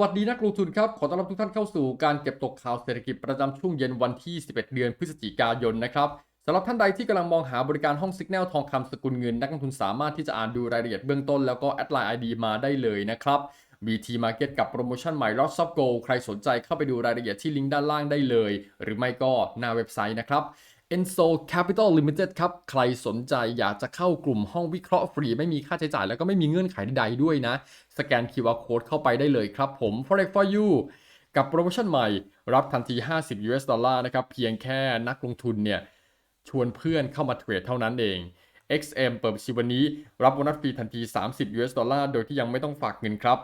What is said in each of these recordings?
วัสดีนักลงทุนครับ ขอต้อนรับทุกท่านเข้าสู่การเก็บตกข่าวเศรษฐกิจประจำช่วงเย็นวันที่ 11 เดือนพฤศจิกายนนะครับสำหรับท่านใดที่กำลังมองหาบริการห้องสิกแนลทองคำสกุลเงิน นักลงทุนสามารถที่จะอ่านดูรายละเอียดเบื้องต้นแล้วก็แอดไลน์ ID มาได้เลยนะครับ BT Market กับโปรโมชั่นใหม่ Lots of Gold ใครสนใจเข้าไปดูรายละเอียดที่ลิงก์ด้านล่างได้เลย หรือไม่ก็หน้าเว็บไซต์นะครับ Enso Capital Limited ครับ ใครสนใจอยากจะเข้ากลุ่มห้องวิเคราะห์ฟรี ไม่มีค่าใช้จ่ายแล้วก็ไม่มีเงื่อนไขใดๆด้วยนะ สแกน QR Code เข้าไปได้เลยครับผม Forex for you กับโปรโมชั่นใหม่ รับทันที 50 US ดอลลาร์นะครับ เพียงแค่นักลงทุนเนี่ย ชวนเพื่อนเข้ามาเทรดเท่านั้นเอง XM เปิดบัญชีวันนี้ รับโบนัสฟรีทันที 30 US ดอลลาร์ โดยที่ยังไม่ต้องฝากเงินครับ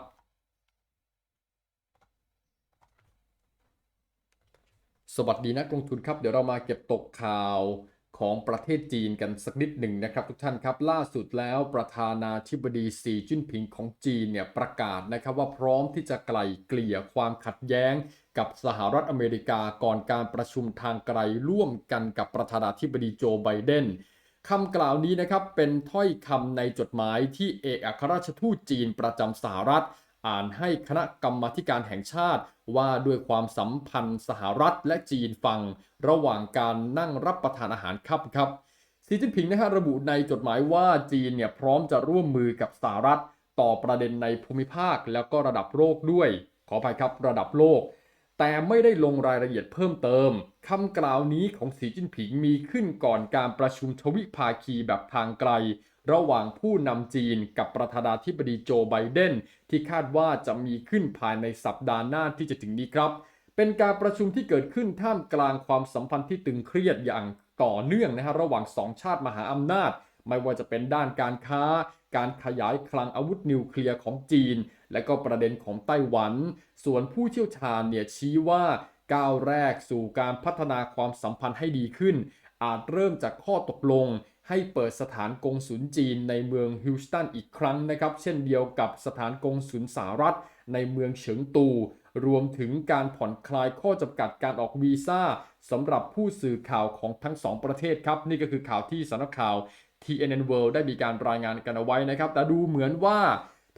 สวัสดีนักลงทุนครับ เดี๋ยวเรามาเก็บตกข่าวของประเทศจีนกันสักนิดหนึ่งนะครับ ทุกท่านครับ ล่าสุดแล้วประธานาธิบดีสีจิ้นผิงของจีนเนี่ยประกาศนะครับว่าพร้อมที่จะไกล่เกลี่ยความขัดแย้งกับสหรัฐอเมริกาก่อนการประชุมทางไกลร่วมกันกับประธานาธิบดีโจไบเดนคำกล่าวนี้นะครับเป็นถ้อยคำในจดหมายที่เอกอัครราชทูตจีนประจำสหรัฐ อ่านให้คณะกรรมการแห่งชาติ ว่าด้วยความสัมพันธ์สหรัฐและจีนฟัง ระหว่างการนั่งรับประทานอาหารครับครับสีจิ้นผิงนะฮะระบุในจดหมายว่าจีนเนี่ยพร้อมจะร่วมมือกับสหรัฐ ต่อประเด็นในภูมิภาคแล้วก็ระดับโลกด้วย ขออภัยครับระดับโลก แต่ไม่ได้ลงรายละเอียดเพิ่มเติมคำกล่าวนี้ของสีจิ้นผิงมีขึ้นก่อนการประชุมทวิภาคีแบบทางไกล ระหว่างผู้นำจีนกับประธานาธิบดีโจไบเดนที่คาดว่าจะมีขึ้นภายในสัปดาห์หน้าที่จะถึงนี้ครับ เป็นการประชุมที่เกิดขึ้นท่ามกลางความสัมพันธ์ที่ตึงเครียดอย่างต่อเนื่องนะฮะระหว่างสองชาติมหาอำนาจ ไม่ว่าจะเป็นด้านการค้า การขยายคลังอาวุธนิวเคลียร์ของจีน และก็ประเด็นของไต้หวัน ส่วนผู้เชี่ยวชาญเนี่ยชี้ว่า ก้าวแรกสู่การพัฒนาความสัมพันธ์ให้ดีขึ้น อาจเริ่มจากข้อตกลง ให้เปิดสถานกงสุลจีนในเมืองฮิวสตันอีกครั้งนะครับ เช่นเดียวกับสถานกงสุลสหรัฐ ในเมืองเฉิงตู รวมถึงการผ่อนคลายข้อจำกัดการออกวีซ่าสำหรับผู้สื่อข่าวของทั้งสองประเทศครับ นี่ก็คือข่าวที่สำนักข่าว TNN World ได้มีการรายงานกันเอาไว้นะครับ แต่ดูเหมือนว่า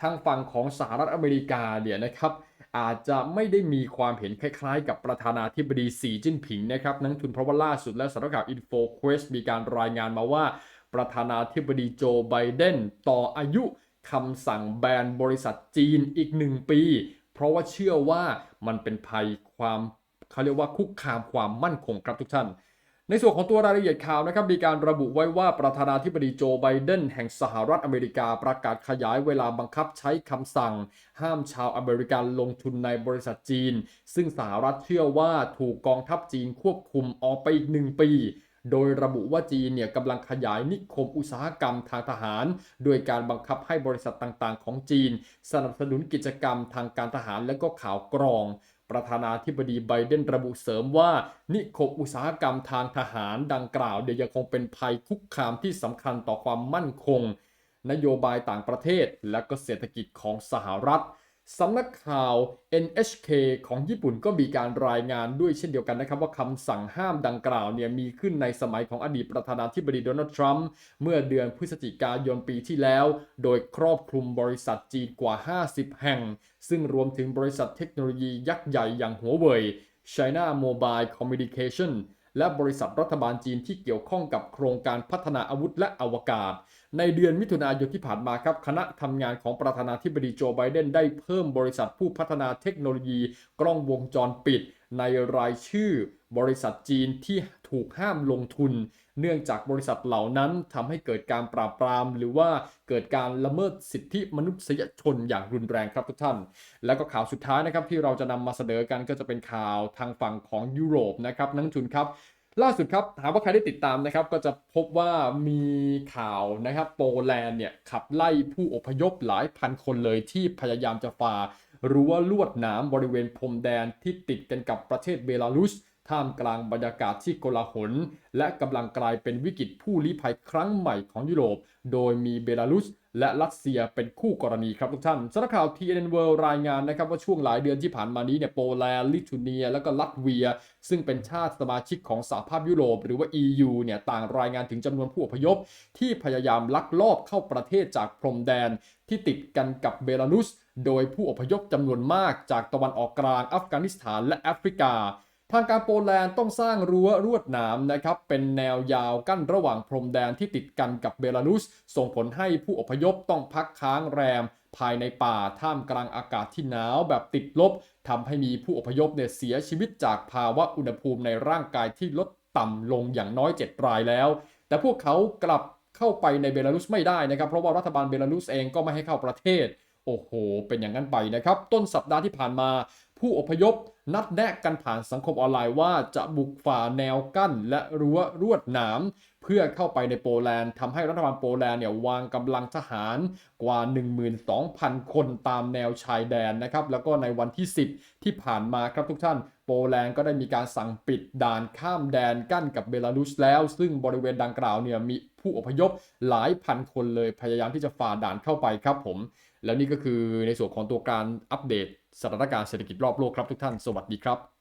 ทางฝั่งของสหรัฐอเมริกาเนี่ยนะครับ อาจจะไม่ได้มีความเห็นคล้ายๆ กับประธานาธิบดีสีจิ้นผิงนะครับนักทุนเพราะว่าล่าสุดและสำนักข่าว InfoQuest มีการรายงานมาว่า ประธานาธิบดีโจไบเดนต่ออายุคำสั่งแบนบริษัทจีนอีกหนึ่งปี เพราะว่าเชื่อว่ามันเป็นภัยความเขาเรียกว่าคุกคามความมั่นคงครับทุกท่าน ในส่วนของตัวรายละเอียดข่าวนะครับมีการระบุไว้ว่าประธานาธิบดีโจไบเดนแห่งสหรัฐอเมริกาประกาศขยายเวลาบังคับใช้คำสั่ง ห้ามชาวอเมริกันลงทุนในบริษัทจีน ซึ่งสหรัฐเชื่อว่าถูกกองทัพจีนควบคุมออกไปอีกหนึ่งปี โดยระบุว่าจีนเนี่ยกำลังขยายนิคมอุตสาหกรรมทางทหาร โดยการบังคับให้บริษัทต่างๆ ของจีน สนับสนุนกิจกรรมทางการทหารและก็ข่าวกรอง ประธานาธิบดีไบเดนระบุเสริมว่า นิคมอุตสาหกรรมทางทหารดังกล่าวเดี๋ยวยังคงเป็นภัยคุกคามที่สำคัญต่อความมั่นคง นโยบายต่างประเทศและก็เศรษฐกิจของสหรัฐ สำนักข่าว NHK ของญี่ปุ่นก็มีการรายงานด้วยเช่นเดียวกันนะครับ ว่าคำสั่งห้ามดังกล่าวเนี่ยมีขึ้นในสมัยของอดีตประธานาธิบดีโดนัลด์ทรัมป์เมื่อเดือนพฤศจิกายนปีที่แล้ว โดยครอบคลุมบริษัทจีนกว่า 50 แห่ง ซึ่งรวมถึงบริษัทเทคโนโลยียักษ์ใหญ่อย่างหัวเว่ย China Mobile Communication และบริษัทรัฐบาลจีนที่เกี่ยวข้องกับโครงการพัฒนาอาวุธและอวกาศ ในเดือนมิถุนายนที่ผ่านมาครับ คณะทำงานของประธานาธิบดีโจไบเดนได้เพิ่มบริษัทผู้พัฒนาเทคโนโลยี กล้องวงจรปิด ในรายชื่อ บริษัทจีนที่ถูกห้ามลงทุน เนื่องจากบริษัทเหล่านั้นทำให้เกิดการปราบปราม หรือว่าเกิดการละเมิดสิทธิมนุษยชนอย่างรุนแรงครับทุกท่าน แล้วก็ข่าวสุดท้ายนะครับที่เราจะนำมาเสนอกันก็จะเป็นข่าวทางฝั่งของยุโรปนะครับนักทุนครับล่าสุดครับถามว่าใครได้ติดตามนะครับก็จะพบว่ามีข่าวนะครับโปแลนด์เนี่ยขับไล่ผู้อพยพหลายพันคนเลยที่พยายามจะฝ่ารั้วลวดหนามบริเวณพรมแดนที่ติดกันกับประเทศเบลารุส ท่ามกลางบรรยากาศที่โกลาหล และกำลังกลายเป็นวิกฤตผู้ลี้ภัยครั้งใหม่ของยุโรป โดยมีเบลารุส และรัสเซียเป็นคู่กรณีครับทุกท่านสำนักข่าว TNN World รายงานนะครับว่าช่วงหลายเดือนที่ผ่านมานี้เนี่ยโปแลนด์ลิทัวเนีย และก็ลัตเวีย ซึ่งเป็นชาติสมาชิกของสหภาพยุโรป หรือว่า EU เนี่ยต่างรายงานถึงจำนวนผู้อพยพ ที่พยายามลักลอบเข้าประเทศจากพรมแดนที่ติดกันกับเบลารุส โดยผู้อพยพจำนวนมากจากตะวันออกกลางอัฟกานิสถานและแอฟริกา ทางการโปแลนด์ต้องสร้างรั้วรวดหนามนะครับเป็นแนวยาวกั้นระหว่างพรมแดนที่ติดกันกับเบลารุส ส่งผลให้ผู้อพยพต้องพักค้างแรม ภายในป่าท่ามกลางอากาศที่หนาวแบบติดลบทำให้มีผู้อพยพเนี่ยเสียชีวิตจากภาวะอุณหภูมิในร่างกายที่ลดต่ำลงอย่างน้อย 7 รายแล้ว แต่พวกเขากลับเข้าไปในเบลารุสไม่ได้นะครับ เพราะว่ารัฐบาลเบลารุสเองก็ไม่ให้เข้าประเทศ โอ้โห เป็นอย่างนั้นไปนะครับ ต้นสัปดาห์ที่ผ่านมา ผู้อพยพนัดแนะกันผ่านสังคมออนไลน์ว่าจะบุกฝ่าแนวกั้นและรั้วรวดหนาม เพื่อเข้าไปในโปแลนด์ทำให้รัฐบาลโปแลนด์เนี่ยวางกำลังทหารกว่า 12,000 คนตามแนวชายแดนนะครับแล้วก็ในวันที่ 10 ที่ผ่านมาครับทุกท่าน โปแลนด์ก็ได้มีการสั่งปิดด่านข้ามแดนกั้นกับเบลารุสแล้ว ซึ่งบริเวณดังกล่าวเนี่ยมีผู้อพยพหลายพันคนเลยพยายามที่จะฝ่าด่านเข้าไปครับผม แล้วนี่ก็คือในส่วนของตัวการอัปเดตสถานการณ์เศรษฐกิจรอบโลกครับทุกท่าน สวัสดีครับ